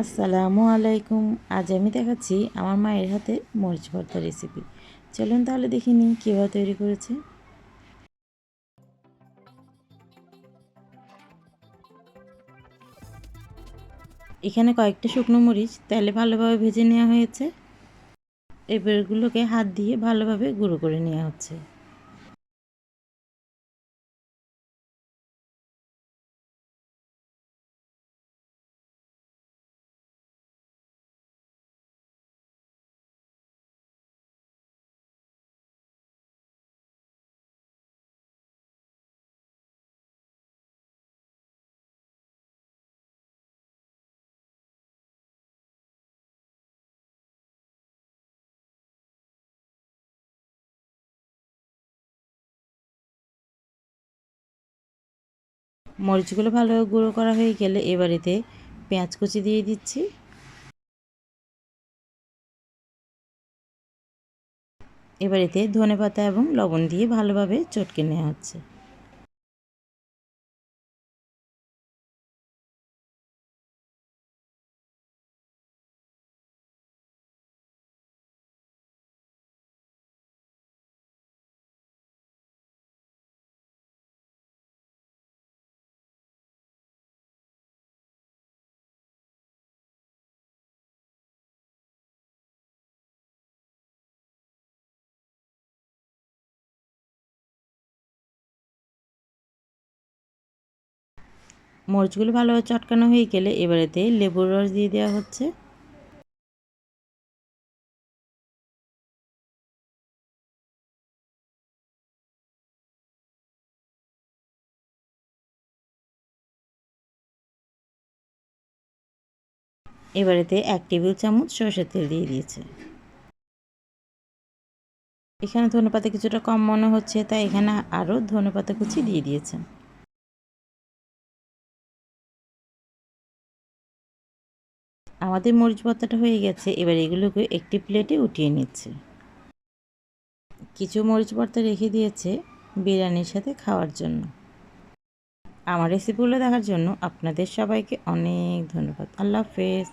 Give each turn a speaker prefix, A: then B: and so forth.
A: আসসালামু আলাইকুম। আজ আমি দেখাচ্ছি আমার মায়ের হাতে মরিচ ভর্তা রেসিপি চলুন তাহলে দেখে নিই কীভাবে তৈরি করেছে। এখানে কয়েকটা শুকনো মরিচ তেলে ভালোভাবে ভেজে নেওয়া হয়েছে। এবারগুলোকে হাত দিয়ে ভালোভাবে গুঁড়ো করে নেওয়া হচ্ছে। মরিচগুলো ভালোভাবে গুঁড়ো করা হয়ে গেলে এবারেতে পেঁয়াজ কুচি দিয়ে দিচ্ছি। এবার এতে ধনে পাতা এবং লবণ দিয়ে ভালোভাবে চটকে নেওয়া হচ্ছে। মরিচগুলো ভালোভাবে চটকানো হয়ে গেলে এবারেতে লেবুর রস দিয়ে দেওয়া হচ্ছে। এবারেতে এক টেবিল চামচ সরষের তেল দিয়ে দিয়েছে। এখানে ধনেপাতা কিছুটা কম মনে হচ্ছে, তাই এখানে আরও ধনেপাতা কুচি দিয়ে দিয়েছেন আমাদের মরিচ ভর্তাটা হয়ে গেছে, এবার এগুলোকে একটি প্লেটে উঠিয়ে নিচ্ছে। কিছু মরিচ ভর্তা রেখে দিয়েছে বিরিয়ানির সাথে খাওয়ার জন্য। আমার রেসিপিগুলো দেখার জন্য আপনাদের সবাইকে অনেক ধন্যবাদ। আল্লাহ হাফেজ।